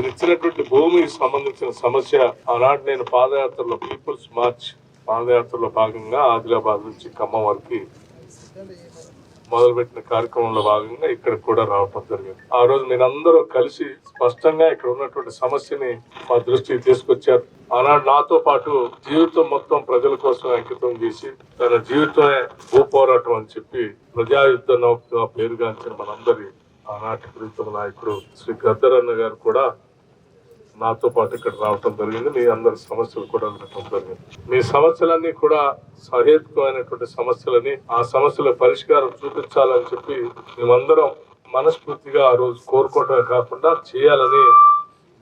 మీరు ఇచ్చినటువంటి భూమికి సంబంధించిన సమస్య ఆనాడు నేను పాదయాత్రలో పీపుల్స్ మార్చ్ పాదయాత్రలో భాగంగా ఆదిలాబాద్ నుంచి ఖమ్మం వరకు మొదలుపెట్టిన కార్యక్రమంలో భాగంగా ఇక్కడ కూడా రావటం జరిగింది. ఆ రోజు మీరందరూ కలిసి స్పష్టంగా ఇక్కడ ఉన్నటువంటి సమస్యని మా దృష్టికి తీసుకొచ్చారు. ఆనాడు నాతో పాటు జీవితం మొత్తం ప్రజల కోసం అంకితం చేసి తన జీవితమే భూ పోరాటం అని చెప్పి ప్రజాయుద్ధ నౌకగా పేరుగాంచిన మనందరి ఆనాటి ప్రీతమ నాయకుడు శ్రీ గద్దరన్న గారు కూడా నాతో పాటు ఇక్కడ రావటం జరిగింది. మీ అందరి సమస్యలు కూడా వినటం జరిగింది. మీ సమస్యలన్నీ కూడా సహేతుకమైనటువంటి సమస్యలని ఆ సమస్యల పరిష్కారం చూపించాలని చెప్పి మేమందరం మనస్ఫూర్తిగా ఆ రోజు కోరుకోవటమే కాకుండా చేయాలని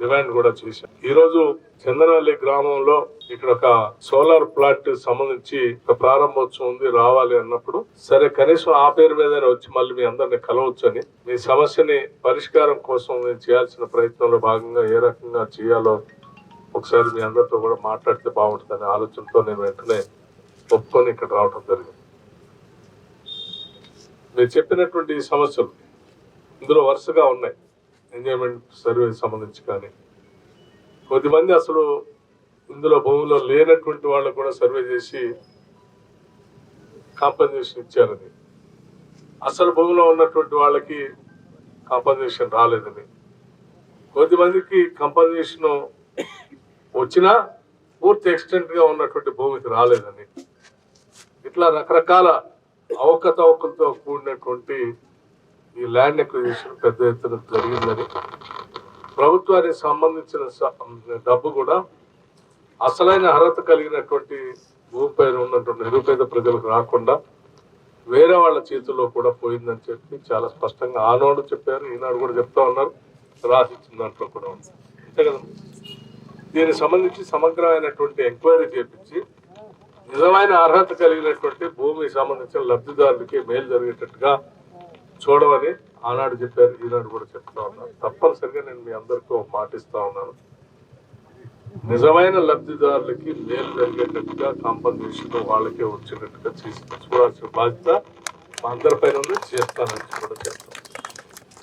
డిమాండ్ కూడా చేశాం ఈ రోజు చందనవల్లి గ్రామంలో ఇక్కడ ఒక సోలార్ ప్లాంట్ సంబంధించి ఒక ప్రారంభోత్సవం ఉంది రావాలి అన్నప్పుడు. సరే కనీసం ఆ పేరు మీదనే వచ్చి మళ్ళీ మీ అందరిని కలవచ్చని మీ సమస్యని పరిష్కారం కోసం నేను చేయాల్సిన ప్రయత్నంలో భాగంగా ఏ రకంగా చేయాలో ఒకసారి మీ అందరితో కూడా మాట్లాడితే బాగుంటుందనే ఆలోచనతో నేను వెంటనే ఒప్పుకొని ఇక్కడ రావడం జరిగింది. మీరు చెప్పినటువంటి సమస్యలు ఇందులో వరుసగా ఉన్నాయి. ఎంజాయ్మెంట్ సర్వే సంబంధించి కానీ. కొద్దిమంది అసలు ఇందులో భూమిలో లేనటువంటి వాళ్ళు కూడా సర్వే చేసి కాంపన్సేషన్ ఇచ్చారని అసలు భూమిలో ఉన్నటువంటి వాళ్ళకి కాంపన్సేషన్ రాలేదని. కొద్దిమందికి కంపన్సేషన్ వచ్చినా పూర్తి ఎక్స్టెంట్గా ఉన్నటువంటి భూమికి రాలేదని. ఇట్లా రకరకాల అవకతవకలతో కూడినటువంటి ఈ ల్యాండ్ ఎక్విజిషన్ పెద్ద ఎత్తున జరిగిందని ప్రభుత్వానికి సంబంధించిన డబ్బు కూడా అసలైన అర్హత కలిగినటువంటి భూమిపైన ఉన్నటువంటి నిరుపేద ప్రజలకు రాకుండా వేరే వాళ్ళ చేతుల్లో కూడా పోయిందని చెప్పి చాలా స్పష్టంగా ఆనాడు చెప్పారు. ఈనాడు కూడా చెప్తా ఉన్నారు. రాసిచ్చిన దాంట్లో కూడా ఉంది. అంతే కదా? దీనికి సంబంధించి సమగ్రమైనటువంటి ఎంక్వైరీ చేపించి నిజమైన అర్హత కలిగినటువంటి భూమికి సంబంధించిన లబ్ధిదారులకి మేలు జరిగేటట్టుగా చూడమని ఆనాడు చెప్పారు ఈనాడు కూడా చెప్తా ఉన్నాను తప్పనిసరిగా నేను మీ అందరితో మాటిస్తా ఉన్నాను. నిజమైన లబ్ధిదారులకి మేలు జరిగేటట్టుగా కాంపన్సేషన్ వాళ్ళకే వచ్చేటట్టుగా చేసి చూడాల్సిన బాధ్యత మా అందరిపైన ఉంది. చేస్తానని కూడా చెప్తాను